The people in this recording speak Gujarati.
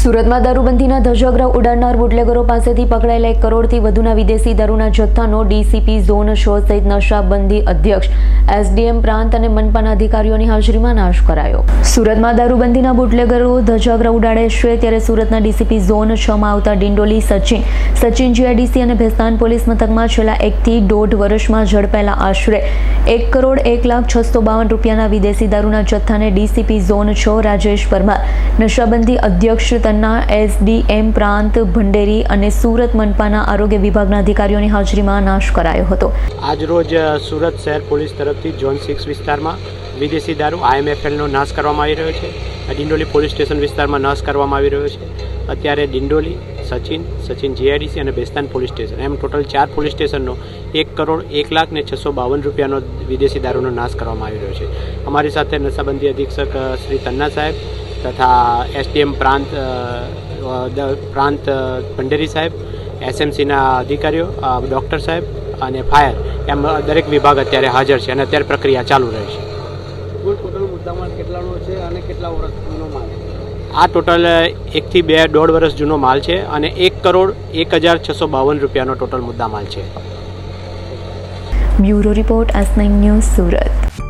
સુરતમાં દારૂબંધીના ધજાગરા ઉડાડનાર બુટલેગરો પાસેથી પકડાયેલા એક કરોડથી વધુના વિદેશી દારૂના જથ્થાનો ડીસીપી ઝોન શો સહિત નશાબંધી અધ્યક્ષ, એસડીએમ પ્રાંત અને મનપાના અધિકારીઓની હાજરીમાં નાશ કરાયો. સુરતમાં દારૂબંધીના બુટલેગરો ધજાગરા ઉડાડે છે ત્યારે સુરતના ડીસીપી ઝોન છ માં આવતા ડિંડોલી સચિન સચિન જીઆઈડીસી અને ભેસ્તાન પોલીસ મથકમાં છેલ્લા એકથી દોઢ વર્ષમાં ઝડપાયેલા આશરે એક કરોડ એક લાખ છસો બાવન રૂપિયાના વિદેશી દારૂના જથ્થાને ડીસીપી ઝોન છ રાજેશ પરમાર, નશાબંધી અધ્યક્ષ તન્ના એસડીએમ પ્રાંત ભંડેરી અને સુરત મનપાના આરોગ્ય વિભાગના અધિકારીઓની હાજરીમાં નાશ કરાયો હતો. આજરોજ સુરત શહેર પોલીસ તરફથી ઝોન સિક્સ વિસ્તારમાં વિદેશી દારૂ આઈએમએફએલનો નાશ કરવામાં આવી રહ્યો છે. ડિંડોલી પોલીસ સ્ટેશન વિસ્તારમાં નાશ કરવામાં આવી રહ્યો છે. અત્યારે ડિંડોલી, સચિન સચિન જીઆઈડીસી અને બેસ્તાન પોલીસ સ્ટેશન. એમ ટોટલ ચાર પોલીસ સ્ટેશનનો એક કરોડ એક લાખ ને છસો બાવન રૂપિયાનો વિદેશી દારૂનો નાશ કરવામાં આવી રહ્યો છે. અમારી સાથે નશાબંધી અધિક્ષક શ્રી તન્ના સાહેબ તથા એસડીએમ પ્રાંત પ્રાંત ભંડેરી સાહેબ એસએમસીના અધિકારીઓ ડૉક્ટર સાહેબ અને ફાયર એમ દરેક વિભાગ અત્યારે હાજર છે અને અત્યારે પ્રક્રિયા ચાલુ રહે છે. કુલ ટોટલ મુદ્દામાલ કેટલાનો છે અને કેટલા વર્ષનો માલ આ ટોટલ એકથી બે દોઢ વર્ષ જૂનો માલ છે અને એક કરોડ એક હજાર છસો બાવન રૂપિયાનો ટોટલ મુદ્દા માલ છે. Bureau report S news Surat.